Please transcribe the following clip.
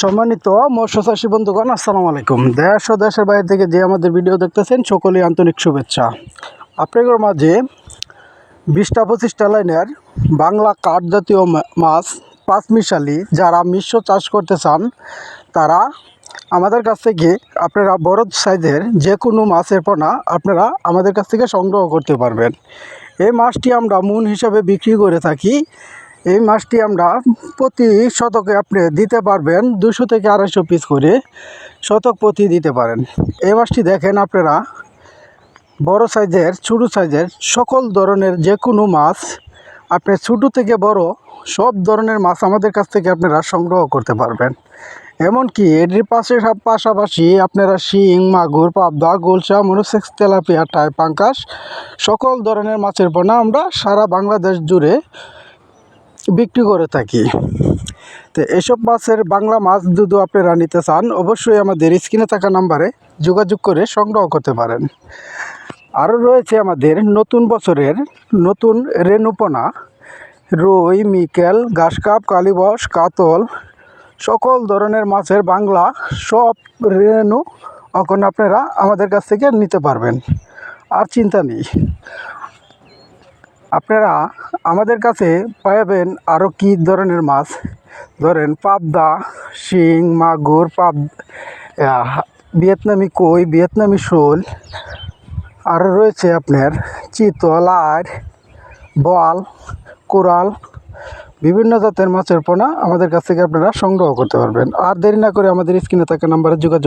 সম্মানিত মৎস্য চাষী বন্ধুগণ, আসসালামু আলাইকুম। দেশ ও দেশের বাইরে থেকে যে আমাদের ভিডিও দেখতেছেন, সকলেই আন্তরিক শুভেচ্ছা। আপনাদের মাঝে বিশটা পঁচিশটা লাইনের বাংলা কাঠ জাতীয় মাছ, পাঁচ মিশালি যারা মিশ্র চাষ করতে চান, তারা আমাদের কাছ থেকে আপনারা বড় সাইজের যে কোনো মাছের পোনা আপনারা আমাদের কাছ থেকে সংগ্রহ করতে পারবেন। এই মাছটি আমরা মুন হিসাবে বিক্রি করে থাকি এই মাছটি আমরা প্রতি শতকে আপনি দিতে পারবেন দুশো থেকে আড়াইশো পিস করে শতক প্রতি দিতে পারেন। এই মাছটি দেখেন আপনারা, বড় সাইজের, ছোটো সাইজের সকল ধরনের যে কোনো মাছ, আপনি ছোটো থেকে বড় সব ধরনের মাছ আমাদের কাছ থেকে আপনারা সংগ্রহ করতে পারবেন। এমনকি এর পাশে পাশাপাশি আপনারা শিং, মাগুর, পাবদা গোলসা মনোসেক্স তেলাপিয়া টাই পাঙ্কাশ সকল ধরনের মাছের পোনা আমরা সারা বাংলাদেশ জুড়ে বিক্রি করে থাকি। তো এসব মাছের বাংলা মাছ যদি আপনারা নিতে চান, অবশ্যই আমাদের স্ক্রিনে থাকা নাম্বারে যোগাযোগ করে সংগ্রহ করতে পারেন। আরও রয়েছে আমাদের নতুন বছরের নতুন রেণুপনা, রুই, মিকেল, ঘাসকাপ, কালীবস, কাতল, সকল ধরনের মাছের বাংলা সব রেণু এখন আপনারা আমাদের কাছ থেকে নিতে পারবেন। আর চিন্তা নেই। আপনারা আমাদের কাছে পাবেন আরও কী ধরনের মাছ? ধরেন পাবদা, শিং, মাগুর, পাব ভিয়েতনামি কই, ভিয়েতনামি শোল আরও রয়েছে আপনার চিতল আর বল কোরাল, বিভিন্ন জাতের মাছের পোনা আমাদের কাছ থেকে আপনারা সংগ্রহ করতে পারবেন। আর দেরি না করে আমাদের স্ক্রিনে থাকা নাম্বারে যোগাযোগ